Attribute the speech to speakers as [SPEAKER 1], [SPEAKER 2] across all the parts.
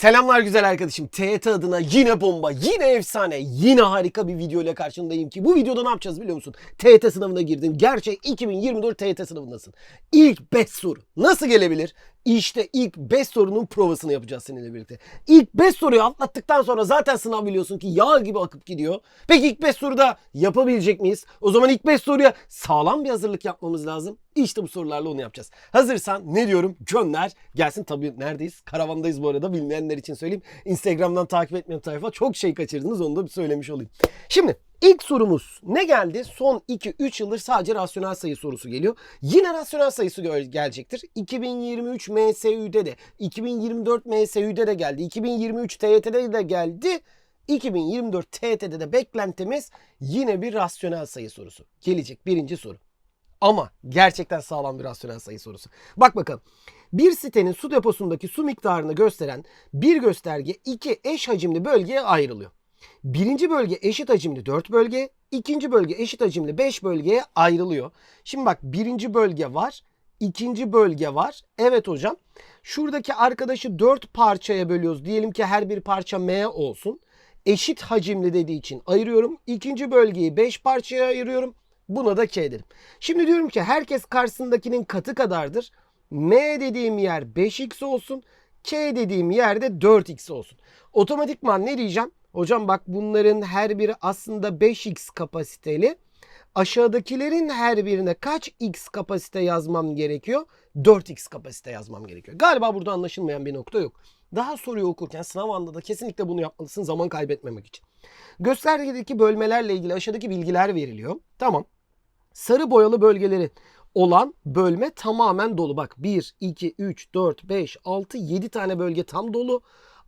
[SPEAKER 1] Selamlar güzel arkadaşım. TYT adına yine bomba, yine efsane, yine harika bir video ile karşındayım ki bu videoda ne yapacağız biliyor musun? TYT sınavına girdin. Gerçek 2024 TYT sınavındasın. İlk 5 soru nasıl gelebilir? İşte ilk 5 sorunun provasını yapacağız seninle birlikte. İlk 5 soruyu atlattıktan sonra zaten sınav biliyorsun ki yağ gibi akıp gidiyor. Peki ilk 5 soruda yapabilecek miyiz? O zaman ilk 5 soruya sağlam bir hazırlık yapmamız lazım. İşte bu sorularla onu yapacağız. Hazırsan ne diyorum? Gönder gelsin. Tabii neredeyiz? Karavandayız bu arada. Bilmeyenler için söyleyeyim. Instagram'dan takip etmeyen tayfa çok şey kaçırdınız. Onu da bir söylemiş olayım. Şimdi ilk sorumuz ne geldi? Son 2-3 yıldır sadece rasyonel sayı sorusu geliyor. Yine rasyonel sayısı gelecektir. 2023 MSÜ'de de, 2024 MSÜ'de de geldi. 2023 TYT'de de geldi. 2024 TYT'de de beklentimiz yine bir rasyonel sayı sorusu. Gelecek birinci soru. Ama gerçekten sağlam bir rasyonel sayı sorusu. Bak bakalım. Bir sitenin su deposundaki su miktarını gösteren bir gösterge iki eş hacimli bölgeye ayrılıyor. Birinci bölge eşit hacimli 4 bölge, ikinci bölge eşit hacimli 5 bölgeye ayrılıyor. Şimdi bak birinci bölge var, ikinci bölge var. Evet hocam. Şuradaki arkadaşı 4 parçaya bölüyoruz. Diyelim ki her bir parça M olsun. Eşit hacimli dediği için ayırıyorum. İkinci bölgeyi 5 parçaya ayırıyorum. Buna da K derim. Şimdi diyorum ki herkes karşısındakinin katı kadardır. M dediğim yer 5x olsun. K dediğim yerde 4x olsun. Otomatikman ne diyeceğim? Hocam bak bunların her biri aslında 5x kapasiteli. Aşağıdakilerin her birine kaç x kapasite yazmam gerekiyor? 4x kapasite yazmam gerekiyor. Galiba burada anlaşılmayan bir nokta yok. Daha soruyu okurken sınav anında da kesinlikle bunu yapmalısın zaman kaybetmemek için. Göstergedeki bölmelerle ilgili aşağıdaki bilgiler veriliyor. Tamam. Sarı boyalı bölgeleri olan bölme tamamen dolu. Bak 1, 2, 3, 4, 5, 6, 7 tane bölge tam dolu.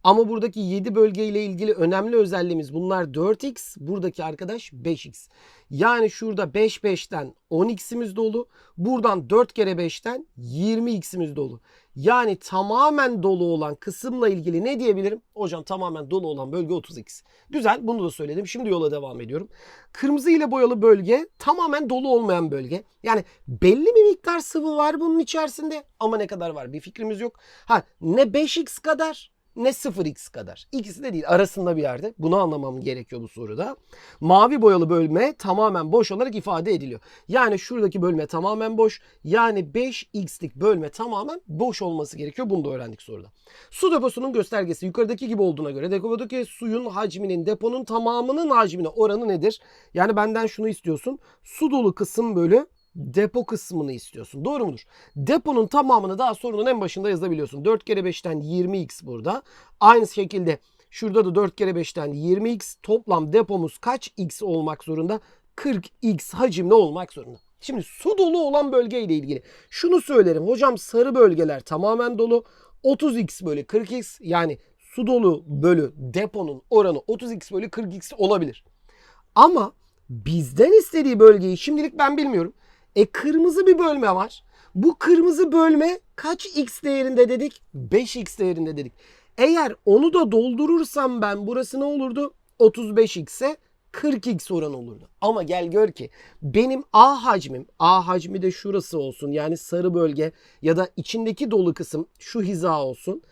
[SPEAKER 1] Ama buradaki 7 bölgeyle ilgili önemli özelliğimiz bunlar 4x. Buradaki arkadaş 5x. Yani şurada 5 5'ten 10x'imiz dolu. Buradan 4 kere 5'ten 20x'imiz dolu. Yani tamamen dolu olan kısımla ilgili ne diyebilirim? Hocam tamamen dolu olan bölge 30x. Güzel bunu da söyledim. Şimdi yola devam ediyorum. Kırmızı ile boyalı bölge tamamen dolu olmayan bölge. Yani belli bir miktar sıvı var bunun içerisinde ama ne kadar var bir fikrimiz yok. Ha ne 5x kadar ne 0x kadar. İkisi de değil arasında bir yerde. Bunu anlamam gerekiyor bu soruda. Mavi boyalı bölme tamamen boş olarak ifade ediliyor. Yani şuradaki bölme tamamen boş. Yani 5x'lik bölme tamamen boş olması gerekiyor. Bunu da öğrendik soruda. Su deposunun göstergesi yukarıdaki gibi olduğuna göre depodaki suyun hacminin deponun tamamının hacmine oranı nedir? Yani benden şunu istiyorsun. Su dolu kısım bölü depo kısmını istiyorsun. Doğru mudur? Deponun tamamını daha sorunun en başında yazabiliyorsun. 4 kere 5'ten 20x burada. Aynı şekilde şurada da 4 kere 5'ten 20x. Toplam depomuz kaç x olmak zorunda? 40x hacimli olmak zorunda. Şimdi su dolu olan bölgeyle ilgili şunu söylerim. Hocam sarı bölgeler tamamen dolu. 30x bölü 40x yani su dolu bölü deponun oranı 30x bölü 40x olabilir. Ama bizden istediği bölgeyi şimdilik ben bilmiyorum. E kırmızı bir bölme var. Bu kırmızı bölme kaç x değerinde dedik? 5x değerinde dedik. Eğer onu da doldurursam ben burası ne olurdu? 35x'e 40x oranı olurdu. Ama gel gör ki benim A hacmim, A hacmi de şurası olsun yani sarı bölge ya da içindeki dolu kısım şu hiza olsun.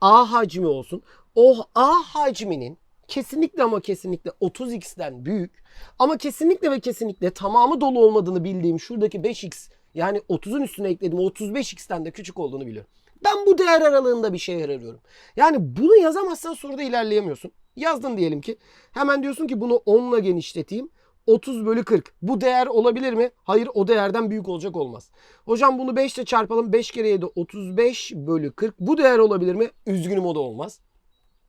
[SPEAKER 1] A hacmi olsun. O A hacminin kesinlikle ama kesinlikle 30x'ten büyük ama kesinlikle ve kesinlikle tamamı dolu olmadığını bildiğim şuradaki 5x yani 30'un üstüne eklediğim 35x'ten de küçük olduğunu biliyorum. Ben bu değer aralığında bir şey arıyorum. Yani bunu yazamazsan soruda ilerleyemiyorsun. Yazdın diyelim ki. Hemen diyorsun ki bunu 10'la genişleteyim. 30 bölü 40. Bu değer olabilir mi? Hayır o değerden büyük olacak olmaz. Hocam bunu 5 ile çarpalım. 5 kere 7 35 bölü 40. Bu değer olabilir mi? Üzgünüm o da olmaz.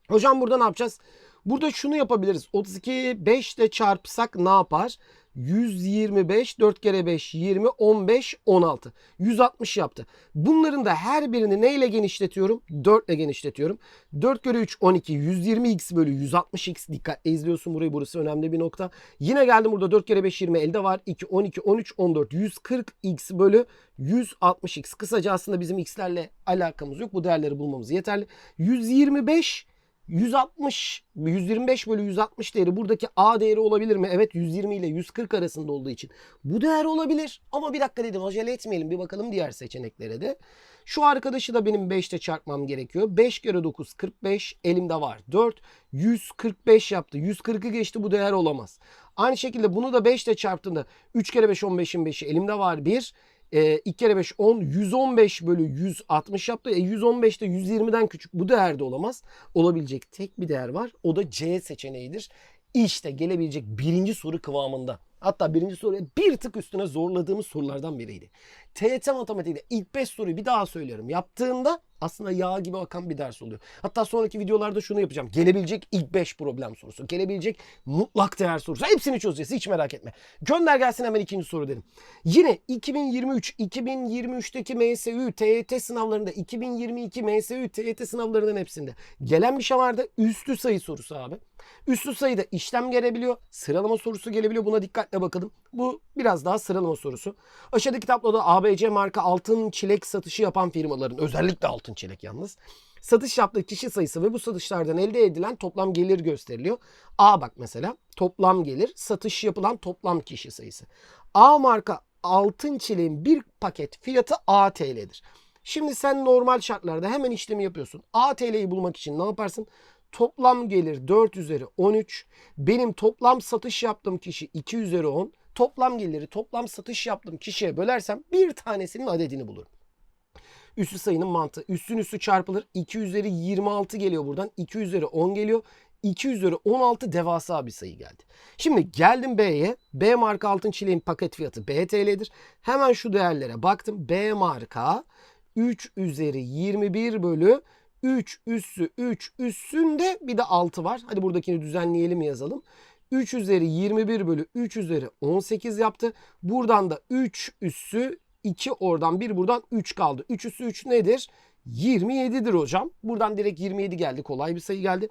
[SPEAKER 1] Hocam burada ne yapacağız? Burada şunu yapabiliriz. 32 5 ile çarpsak ne yapar? 125 4 kere 5 20 15 16 160 yaptı. Bunların da her birini neyle genişletiyorum? 4 ile genişletiyorum. 4 kere 3 12 120x bölü 160x dikkatle izliyorsun burayı burası önemli bir nokta. Yine geldim burada 4 kere 5 20 elde var 2 12 13 14 140x bölü 160x. Kısaca aslında bizim x'lerle alakamız yok. Bu değerleri bulmamız yeterli. 125 160, 125 bölü 160 değeri buradaki A değeri olabilir mi? Evet 120 ile 140 arasında olduğu için bu değer olabilir. Ama bir dakika dedim acele etmeyelim bir bakalım diğer seçeneklere de. Şu arkadaşı da benim 5'te çarpmam gerekiyor. 5 kere 9 45 elimde var 4. 145 yaptı. 140'ı geçti bu değer olamaz. Aynı şekilde bunu da 5 ile çarptığında 3 kere 5 15'in 5'i elimde var 1. E, 2 kere 5 10 115 bölü 160 yaptı. E, 115 de 120'den küçük bu değer de olamaz. Olabilecek tek bir değer var. O da C seçeneğidir. İşte gelebilecek birinci soru kıvamında. Hatta birinci soruya bir tık üstüne zorladığımız sorulardan biriydi. TYT matematiğinde ilk 5 soruyu bir daha söylüyorum. Yaptığında aslında yağ gibi akan bir ders oluyor. Hatta sonraki videolarda şunu yapacağım. Gelebilecek ilk 5 problem sorusu. Gelebilecek mutlak değer sorusu. Hepsini çözeceğiz. Hiç merak etme. Gönder gelsin hemen ikinci soru dedim. Yine 2023, 2023'teki MSÜ, TYT sınavlarında, 2022 MSÜ, TYT sınavlarının hepsinde gelen bir şey vardı. Üstü sayı sorusu abi. Üstü sayıda işlem gelebiliyor. Sıralama sorusu gelebiliyor. Buna dikkatle bakalım. Bu biraz daha sıralama sorusu. Aşağıdaki tabloda ABC marka altın çilek satışı yapan firmaların özellikle altın çilek yalnız satış yaptığı kişi sayısı ve bu satışlardan elde edilen toplam gelir gösteriliyor. A bak mesela toplam gelir satış yapılan toplam kişi sayısı. A marka altın çileğin bir paket fiyatı A TL'dir. Şimdi sen normal şartlarda hemen işlemi yapıyorsun. A bulmak için ne yaparsın? Toplam gelir 4 üzeri 13. Benim toplam satış yaptığım kişi 2 üzeri 10. Toplam geliri toplam satış yaptığım kişiye bölersem bir tanesinin adedini bulurum. Üssü sayının mantığı. Üssün üssü çarpılır. 2 üzeri 26 geliyor buradan. 2 üzeri 10 geliyor. 2 üzeri 16 devasa bir sayı geldi. Şimdi geldim B'ye. B marka altın çileğin paket fiyatı B TL'dir. Hemen şu değerlere baktım. B marka 3 üzeri 21 bölü 3 üssü 3 üssünde bir de 6 var. Hadi buradakini düzenleyelim yazalım. 3 üzeri 21 bölü 3 üzeri 18 yaptı. Buradan da 3 üssü 2 oradan 1 buradan 3 kaldı. 3 üssü 3 nedir? 27'dir hocam. Buradan direkt 27 geldi. Kolay bir sayı geldi.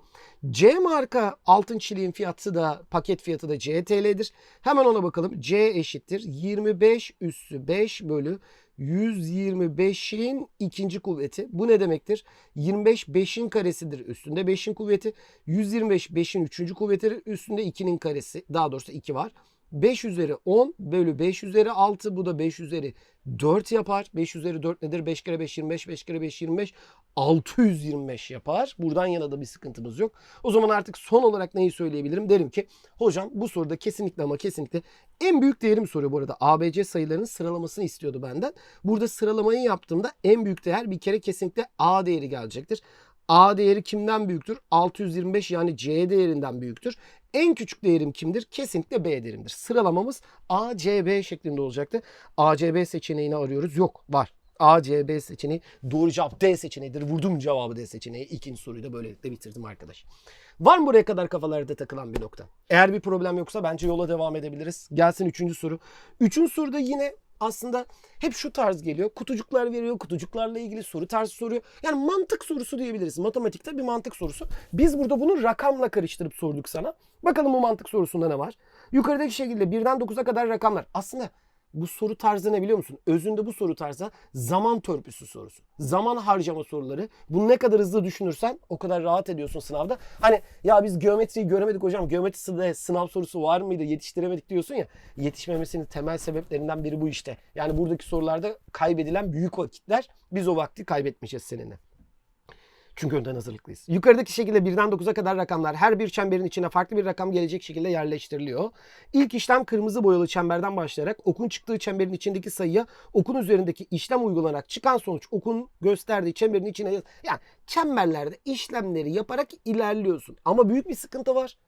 [SPEAKER 1] C marka altın çiliğin fiyatı da paket fiyatı da CTL'dir. Hemen ona bakalım. C eşittir. 25 üssü 5 bölü 125'in ikinci kuvveti. Bu ne demektir? 25 5'in karesidir üstünde 5'in kuvveti. 125 5'in üçüncü kuvvetidir üstünde 2'nin karesi. Daha doğrusu 2 var. 5 üzeri 10 bölü 5 üzeri 6 bu da 5 üzeri 4 yapar. 5 üzeri 4 nedir? 5 kere 5 25 5 kere 5 25 625 yapar. Buradan yana da bir sıkıntımız yok. O zaman artık son olarak neyi söyleyebilirim? Derim ki hocam bu soruda kesinlikle ama kesinlikle en büyük değerim soruyor bu arada. ABC sayılarının sıralamasını istiyordu benden. Burada sıralamayı yaptığımda en büyük değer bir kere kesinlikle A değeri gelecektir. A değeri kimden büyüktür? 625 yani C değerinden büyüktür. En küçük değerim kimdir? Kesinlikle B değerimdir. Sıralamamız A, C, B şeklinde olacaktı. A, C, B seçeneğini arıyoruz. Yok var. A, C, seçeneği. Doğru cevap D seçeneğidir. Vurdum cevabı D seçeneği. İkinci soruyu da böylelikle bitirdim arkadaş. Var mı buraya kadar kafalarda takılan bir nokta? Eğer bir problem yoksa bence yola devam edebiliriz. Gelsin üçüncü soru. Üçüncü soruda yine aslında hep şu tarz geliyor. Kutucuklar veriyor, kutucuklarla ilgili soru tarzı soruyor. Yani mantık sorusu diyebiliriz. Matematikte bir mantık sorusu. Biz burada bunu rakamla karıştırıp sorduk sana. Bakalım bu mantık sorusunda ne var? Yukarıdaki şekilde birden 9'a kadar rakamlar. Aslında bu soru tarzı ne biliyor musun? Özünde bu soru tarzı zaman törpüsü sorusu. Zaman harcama soruları. Bunu ne kadar hızlı düşünürsen o kadar rahat ediyorsun sınavda. Hani ya biz geometriyi göremedik hocam. Geometrisinde sınav sorusu var mıydı? Yetiştiremedik diyorsun ya. Yetişmemesinin temel sebeplerinden biri bu işte. Yani buradaki sorularda kaybedilen büyük vakitler. Biz o vakti kaybetmişiz seninle. Çünkü önden hazırlıklıyız. Yukarıdaki şekilde birden 9'a kadar rakamlar her bir çemberin içine farklı bir rakam gelecek şekilde yerleştiriliyor. İlk işlem kırmızı boyalı çemberden başlayarak okun çıktığı çemberin içindeki sayıya okun üzerindeki işlem uygulanarak çıkan sonuç okun gösterdiği çemberin içine. Yani çemberlerde işlemleri yaparak ilerliyorsun. Ama büyük bir sıkıntı var.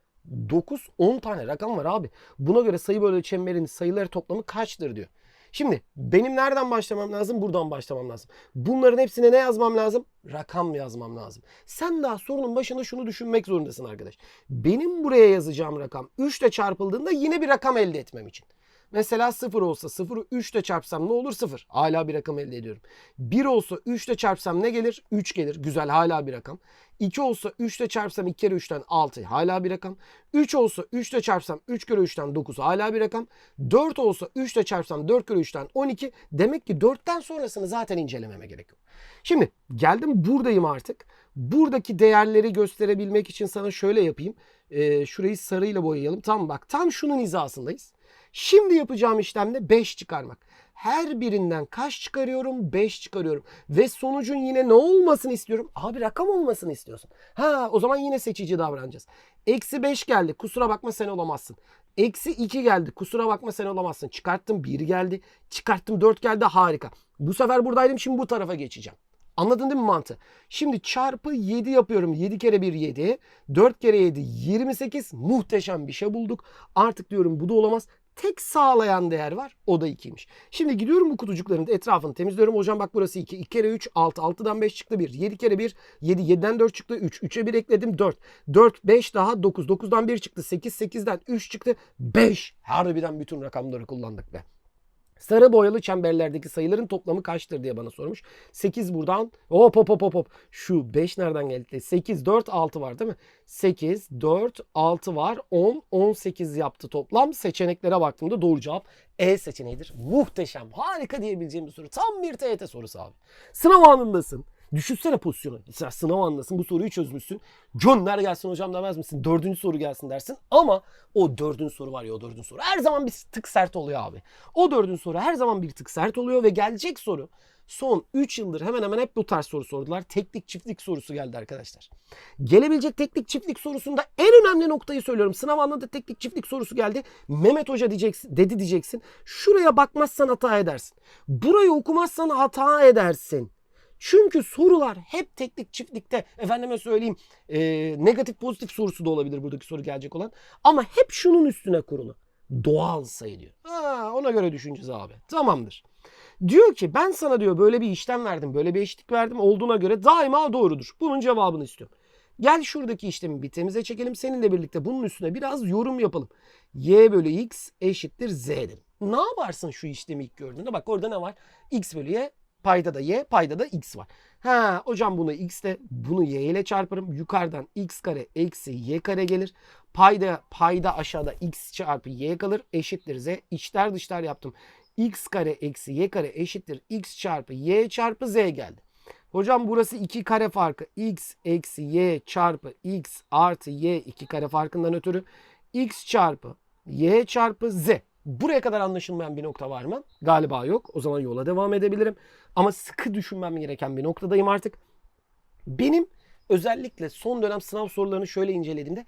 [SPEAKER 1] 9 10 tane rakam var abi. Buna göre sayı bölü çemberin sayıları toplamı kaçtır diyor. Şimdi benim nereden başlamam lazım? Buradan başlamam lazım. Bunların hepsine ne yazmam lazım? Rakam yazmam lazım. Sen daha sorunun başında şunu düşünmek zorundasın arkadaş. Benim buraya yazacağım rakam 3 ile çarpıldığında yine bir rakam elde etmem için. Mesela 0 olsa 0'ı 3 ile çarpsam ne olur? 0. Hala bir rakam elde ediyorum. 1 olsa 3 ile çarpsam ne gelir? 3 gelir. Güzel hala bir rakam. 2 olsa 3 ile çarpsam 2 kere 3'ten 6 hala bir rakam. 3 olsa 3 ile çarpsam 3 kere 3'ten 9 hala bir rakam. 4 olsa 3 ile çarpsam 4 kere 3'ten 12. Demek ki 4'ten sonrasını zaten incelememe gerek yok. Şimdi geldim buradayım artık. Buradaki değerleri gösterebilmek için sana şöyle yapayım. Ee, şurayı sarıyla boyayalım. Tam bak tam şunun hizasındayız. Şimdi yapacağım işlemde 5 çıkarmak. Her birinden kaç çıkarıyorum? 5 çıkarıyorum. Ve sonucun yine ne olmasını istiyorum? Abi rakam olmasını istiyorsun. Ha o zaman yine seçici davranacağız. Eksi 5 geldi. Kusura bakma sen olamazsın. Eksi 2 geldi. Kusura bakma sen olamazsın. Çıkarttım 1 geldi. Çıkarttım 4 geldi. Harika. Bu sefer buradaydım. Şimdi bu tarafa geçeceğim. Anladın değil mi mantığı? Şimdi çarpı 7 yapıyorum. 7 kere 1 7. 4 kere 7 28. Muhteşem bir şey bulduk. Artık diyorum bu da olamaz. Tek sağlayan değer var. O da 2'ymiş. Şimdi gidiyorum bu kutucukların etrafını temizliyorum. Hocam bak burası 2. 2 kere 3 6. 6'dan 5 çıktı 1. 7 kere 1 7. 7'den 4 çıktı 3. 3'e 1 ekledim 4. 4 5 daha 9. 9'dan 1 çıktı 8. 8'den 3 çıktı 5. Harbiden bütün rakamları kullandık be. Sarı boyalı çemberlerdeki sayıların toplamı kaçtır diye bana sormuş. 8 buradan. Hop hop hop hop hop. Şu 5 nereden geldi? 8, 4, 6 var değil mi? 8, 4, 6 var. 10, 18 yaptı toplam. Seçeneklere baktığımda doğru cevap E seçeneğidir. Muhteşem, harika diyebileceğim bir soru. Tam bir TYT sorusu abi. Sınav anındasın. Düşünsene pozisyonu. Mesela sınav anındasın. Bu soruyu çözmüşsün. Gönder gelsin hocam demez misin? Dördüncü soru gelsin dersin. Ama o dördüncü soru var ya o dördüncü soru. Her zaman bir tık sert oluyor abi. O dördüncü soru her zaman bir tık sert oluyor ve gelecek soru son 3 yıldır hemen hemen hep bu tarz soru sordular. Teklik çiftlik sorusu geldi arkadaşlar. Gelebilecek teklik çiftlik sorusunda en önemli noktayı söylüyorum. Sınav anında teklik çiftlik sorusu geldi. Mehmet Hoca diyeceksin, dedi diyeceksin. Şuraya bakmazsan hata edersin. Burayı okumazsan hata edersin. Çünkü sorular hep teknik çiftlikte efendime söyleyeyim e, negatif pozitif sorusu da olabilir buradaki soru gelecek olan. Ama hep şunun üstüne kurulu. Doğal sayı diyor. Ha, ona göre düşüneceğiz abi. Tamamdır. Diyor ki ben sana diyor böyle bir işlem verdim, böyle bir eşitlik verdim olduğuna göre daima doğrudur. Bunun cevabını istiyorum. Gel şuradaki işlemi bir temize çekelim. Seninle birlikte bunun üstüne biraz yorum yapalım. Y bölü x eşittir z dedim. Ne yaparsın şu işlemi ilk gördüğünde? Bak orada ne var? x bölü y Payda da y, payda da x var. Ha hocam bunu x ile bunu y ile çarparım. Yukarıdan x kare eksi y kare gelir. Payda payda aşağıda x çarpı y kalır. Eşittir z. İçler dışlar yaptım. x kare eksi y kare eşittir x çarpı y çarpı z geldi. Hocam burası 2 kare farkı. x eksi y çarpı x artı y 2 kare farkından ötürü x çarpı y çarpı z. Buraya kadar anlaşılmayan bir nokta var mı? Galiba yok. O zaman yola devam edebilirim. Ama sıkı düşünmem gereken bir noktadayım artık. Benim özellikle son dönem sınav sorularını şöyle incelediğimde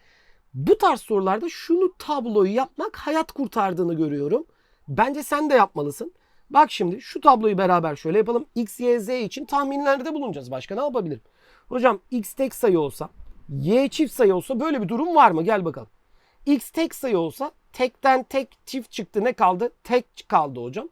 [SPEAKER 1] bu tarz sorularda şunu tabloyu yapmak hayat kurtardığını görüyorum. Bence sen de yapmalısın. Bak şimdi şu tabloyu beraber şöyle yapalım. X, Y, Z için tahminlerde bulunacağız. Başka ne yapabilirim? Hocam X tek sayı olsa, Y çift sayı olsa böyle bir durum var mı? Gel bakalım. X tek sayı olsa tekten tek çift çıktı. Ne kaldı? Tek kaldı hocam.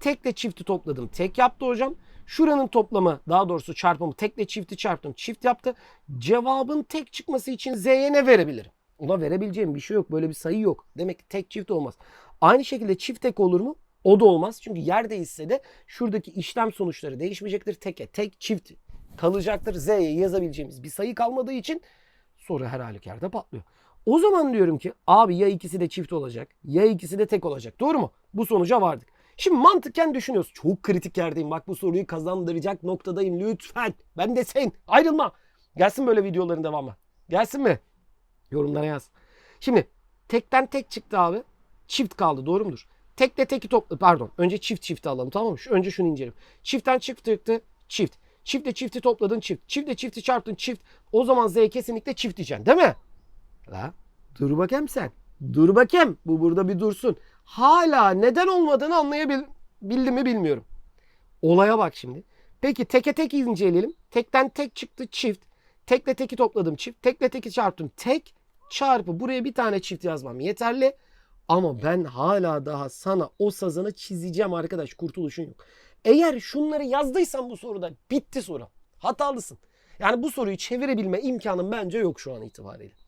[SPEAKER 1] Tekle çifti topladım. Tek yaptı hocam. Şuranın toplamı daha doğrusu çarpımı tekle çifti çarptım. Çift yaptı. Cevabın tek çıkması için Z'ye ne verebilirim? Ona verebileceğim bir şey yok. Böyle bir sayı yok. Demek ki tek çift olmaz. Aynı şekilde çift tek olur mu? O da olmaz. Çünkü yer değişse de şuradaki işlem sonuçları değişmeyecektir. Teke tek çift kalacaktır. Z'ye yazabileceğimiz bir sayı kalmadığı için soru her halükarda patlıyor. O zaman diyorum ki abi ya ikisi de çift olacak ya ikisi de tek olacak. Doğru mu? Bu sonuca vardık. Şimdi mantıken düşünüyoruz. Çok kritik yerdeyim. Bak bu soruyu kazandıracak noktadayım. Lütfen. Ben de sen. Ayrılma. Gelsin böyle videoların devamı. Gelsin mi? Yorumlara yaz. Şimdi tekten tek çıktı abi. Çift kaldı. Doğru mudur? Tekle teki topla. Pardon. Önce çift çifti alalım. Tamam mı? Önce şunu inceleyelim. Çiftten çift çıktı. Çift. Çiftle çifti topladın çift. Çiftle çifti çarptın çift. O zaman Z kesinlikle çift diyeceksin. Değil mi? La dur bakayım sen. Dur bakayım. Bu burada bir dursun. Hala neden olmadığını anlayabildim mi bilmiyorum. Olaya bak şimdi. Peki teke tek inceleyelim. Tekten tek çıktı çift. Tekle teki topladım çift. Tekle teki çarptım tek. Çarpı buraya bir tane çift yazmam yeterli. Ama ben hala daha sana o sazını çizeceğim arkadaş. Kurtuluşun yok. Eğer şunları yazdıysan bu soruda bitti soru. Hatalısın. Yani bu soruyu çevirebilme imkanın bence yok şu an itibariyle.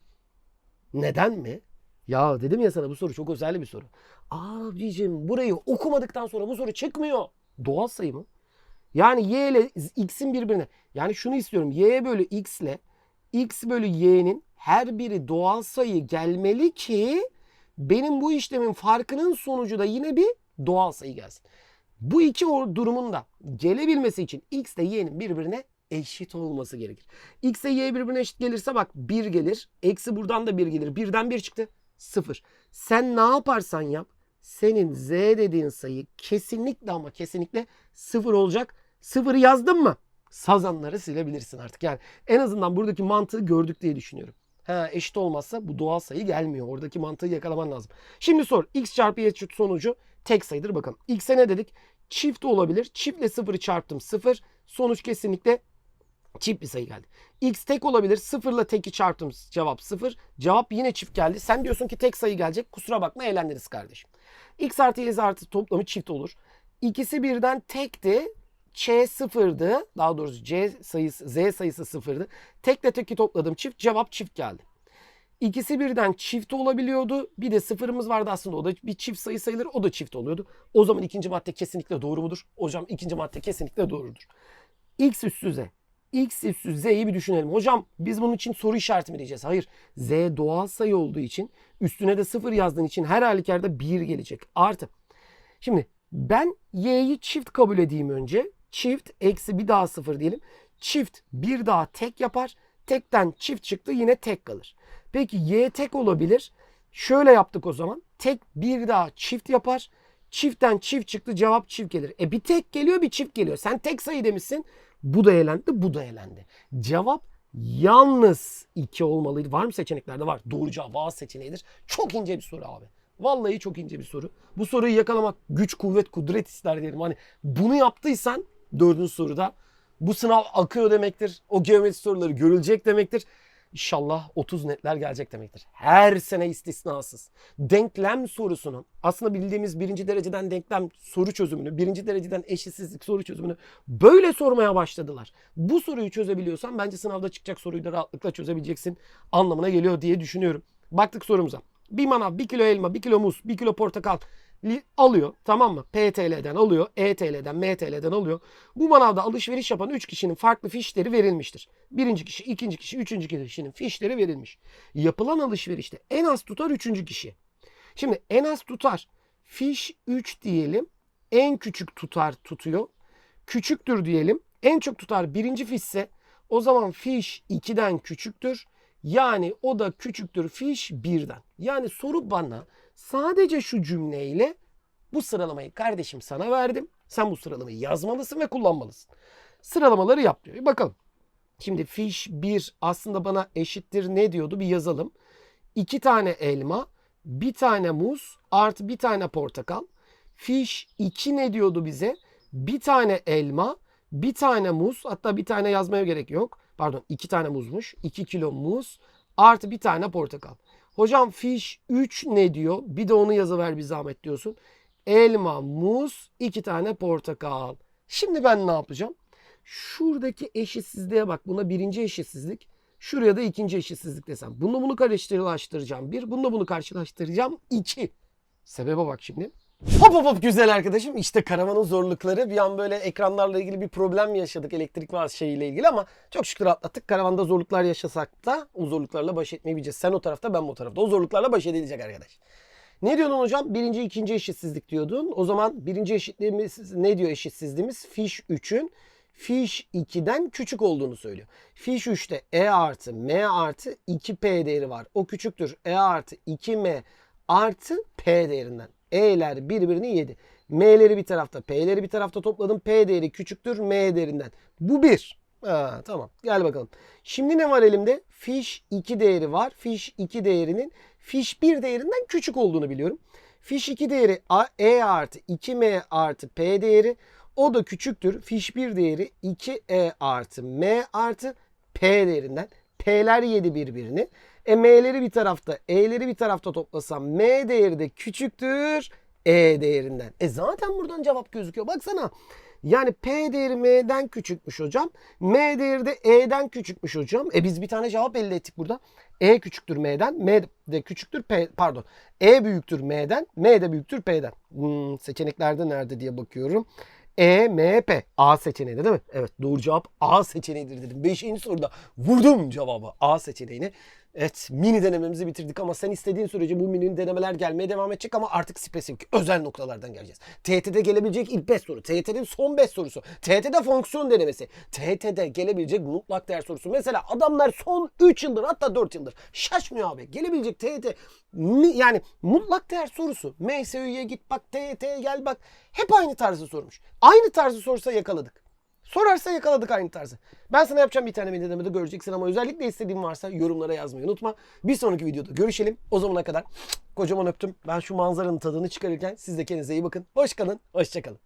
[SPEAKER 1] Neden mi? Ya dedim ya sana bu soru çok özel bir soru. Abicim burayı okumadıktan sonra bu soru çıkmıyor. Doğal sayı mı? Yani y ile x'in birbirine. Yani şunu istiyorum. y bölü x ile x bölü y'nin her biri doğal sayı gelmeli ki benim bu işlemin farkının sonucu da yine bir doğal sayı gelsin. Bu iki durumun da gelebilmesi için x ile y'nin birbirine eşit olması gerekir. X ile Y birbirine eşit gelirse bak 1 gelir. Eksi buradan da 1 gelir. Birden 1 çıktı. 0. Sen ne yaparsan yap. Senin Z dediğin sayı kesinlikle ama kesinlikle 0 olacak. 0'ı yazdın mı? Sazanları silebilirsin artık. Yani en azından buradaki mantığı gördük diye düşünüyorum. Ha, eşit olmazsa bu doğal sayı gelmiyor. Oradaki mantığı yakalaman lazım. Şimdi sor. X çarpı Y sonucu tek sayıdır. Bakalım. X'e ne dedik? Çift olabilir. Çiftle sıfırı çarptım. Sıfır. Sonuç kesinlikle çift bir sayı geldi. X tek olabilir. Sıfırla teki çarptım. Cevap sıfır. Cevap yine çift geldi. Sen diyorsun ki tek sayı gelecek. Kusura bakma eğlendiniz kardeşim. X artı Y artı toplamı çift olur. İkisi birden tekti. Ç sıfırdı. Daha doğrusu C sayısı, Z sayısı sıfırdı. Tekle teki topladım çift. Cevap çift geldi. İkisi birden çift olabiliyordu. Bir de sıfırımız vardı aslında. O da bir çift sayı sayılır. O da çift oluyordu. O zaman ikinci madde kesinlikle doğru mudur? Hocam ikinci madde kesinlikle doğrudur. X üstü Z. X üstü Z'yi bir düşünelim. Hocam biz bunun için soru işareti mi diyeceğiz? Hayır. Z doğal sayı olduğu için üstüne de sıfır yazdığın için her halükarda 1 gelecek. Artı. Şimdi ben y'yi çift kabul edeyim önce. Çift eksi bir daha sıfır diyelim. Çift bir daha tek yapar. Tekten çift çıktı yine tek kalır. Peki y tek olabilir. Şöyle yaptık o zaman. Tek bir daha çift yapar. Çiftten çift çıktı cevap çift gelir. E bir tek geliyor bir çift geliyor. Sen tek sayı demişsin. Bu da elendi bu da elendi. Cevap yalnız 2 olmalıydı. Var mı seçeneklerde? Var. Doğru cevap A seçeneğidir. Çok ince bir soru abi. Vallahi çok ince bir soru. Bu soruyu yakalamak güç, kuvvet, kudret ister diyelim. Hani bunu yaptıysan dördüncü soruda bu sınav akıyor demektir. O geometri soruları görülecek demektir. İnşallah 30 netler gelecek demektir. Her sene istisnasız. Denklem sorusunun aslında bildiğimiz birinci dereceden denklem soru çözümünü, birinci dereceden eşitsizlik soru çözümünü böyle sormaya başladılar. Bu soruyu çözebiliyorsan bence sınavda çıkacak soruyu da rahatlıkla çözebileceksin anlamına geliyor diye düşünüyorum. Baktık sorumuza. Bir manav, bir kilo elma, bir kilo muz, bir kilo portakal alıyor. Tamam mı? PTL'den alıyor. ETL'den, MTL'den alıyor. Bu manavda alışveriş yapan 3 kişinin farklı fişleri verilmiştir. Birinci kişi, ikinci kişi, üçüncü kişinin fişleri verilmiş. Yapılan alışverişte en az tutar üçüncü kişi. Şimdi en az tutar. Fiş 3 diyelim. En küçük tutar tutuyor. Küçüktür diyelim. En çok tutar birinci fişse o zaman fiş 2'den küçüktür. Yani o da küçüktür fiş 1'den. Yani soru bana sadece şu cümleyle bu sıralamayı kardeşim sana verdim. Sen bu sıralamayı yazmalısın ve kullanmalısın. Sıralamaları yap diyor. Bakalım. Şimdi fiş 1 aslında bana eşittir ne diyordu bir yazalım. 2 tane elma, bir tane muz artı bir tane portakal. Fiş 2 ne diyordu bize? Bir tane elma, bir tane muz hatta bir tane yazmaya gerek yok. Pardon iki tane muzmuş. 2 kilo muz artı bir tane portakal. Hocam fiş 3 ne diyor? Bir de onu yazıver bir zahmet diyorsun. Elma, muz, iki tane portakal. Şimdi ben ne yapacağım? Şuradaki eşitsizliğe bak. Buna birinci eşitsizlik. Şuraya da ikinci eşitsizlik desem. Bununla bunu karşılaştıracağım. Bir, bununla bunu karşılaştıracağım. iki. Sebebe bak şimdi. Hop hop hop güzel arkadaşım. İşte karavanın zorlukları. Bir an böyle ekranlarla ilgili bir problem yaşadık elektrik var şeyiyle ilgili ama çok şükür atlattık. Karavanda zorluklar yaşasak da o zorluklarla baş etmeyi bileceğiz. Sen o tarafta ben bu tarafta. O zorluklarla baş edilecek arkadaş. Ne diyordun hocam? Birinci, ikinci eşitsizlik diyordun. O zaman birinci eşitliğimiz ne diyor eşitsizliğimiz? Fiş 3'ün fiş 2'den küçük olduğunu söylüyor. Fiş 3'te E artı M artı 2P değeri var. O küçüktür E artı 2M artı P değerinden. E'ler birbirini yedi. M'leri bir tarafta, P'leri bir tarafta topladım. P değeri küçüktür M değerinden. Bu bir. Ha, tamam. Gel bakalım. Şimdi ne var elimde? Fiş 2 değeri var. Fiş 2 değerinin fiş 1 değerinden küçük olduğunu biliyorum. Fiş 2 değeri A- E artı 2M artı P değeri. O da küçüktür. Fiş 1 değeri 2E artı M artı P değerinden. P'ler yedi birbirini. E M'leri bir tarafta, E'leri bir tarafta toplasam M değeri de küçüktür E değerinden. E zaten buradan cevap gözüküyor. Baksana. Yani P değeri M'den küçükmüş hocam. M değeri de E'den küçükmüş hocam. E biz bir tane cevap elde ettik burada. E küçüktür M'den, M de küçüktür P, pardon. E büyüktür M'den, M de büyüktür P'den. Hmm, seçeneklerde nerede diye bakıyorum. E, M, P. A seçeneği de değil mi? Evet doğru cevap A seçeneğidir dedim. Beşinci soruda vurdum cevabı A seçeneğini. Evet mini denememizi bitirdik ama sen istediğin sürece bu mini denemeler gelmeye devam edecek ama artık spesifik özel noktalardan geleceğiz. TYT'de gelebilecek ilk 5 soru, TYT'nin son 5 sorusu, TYT'de fonksiyon denemesi, TYT'de gelebilecek mutlak değer sorusu. Mesela adamlar son 3 yıldır hatta 4 yıldır şaşmıyor abi. Gelebilecek TYT yani mutlak değer sorusu. MSÜ'ye git bak TYT'ye gel bak. Hep aynı tarzı sormuş. Aynı tarzı sorsa yakaladık. Sorarsa yakaladık aynı tarzı. Ben sana yapacağım bir tane denemede göreceksin ama özellikle istediğin varsa yorumlara yazmayı unutma. Bir sonraki videoda görüşelim. O zamana kadar kocaman öptüm. Ben şu manzaranın tadını çıkarırken siz de kendinize iyi bakın. Hoş kalın, hoşça kalın.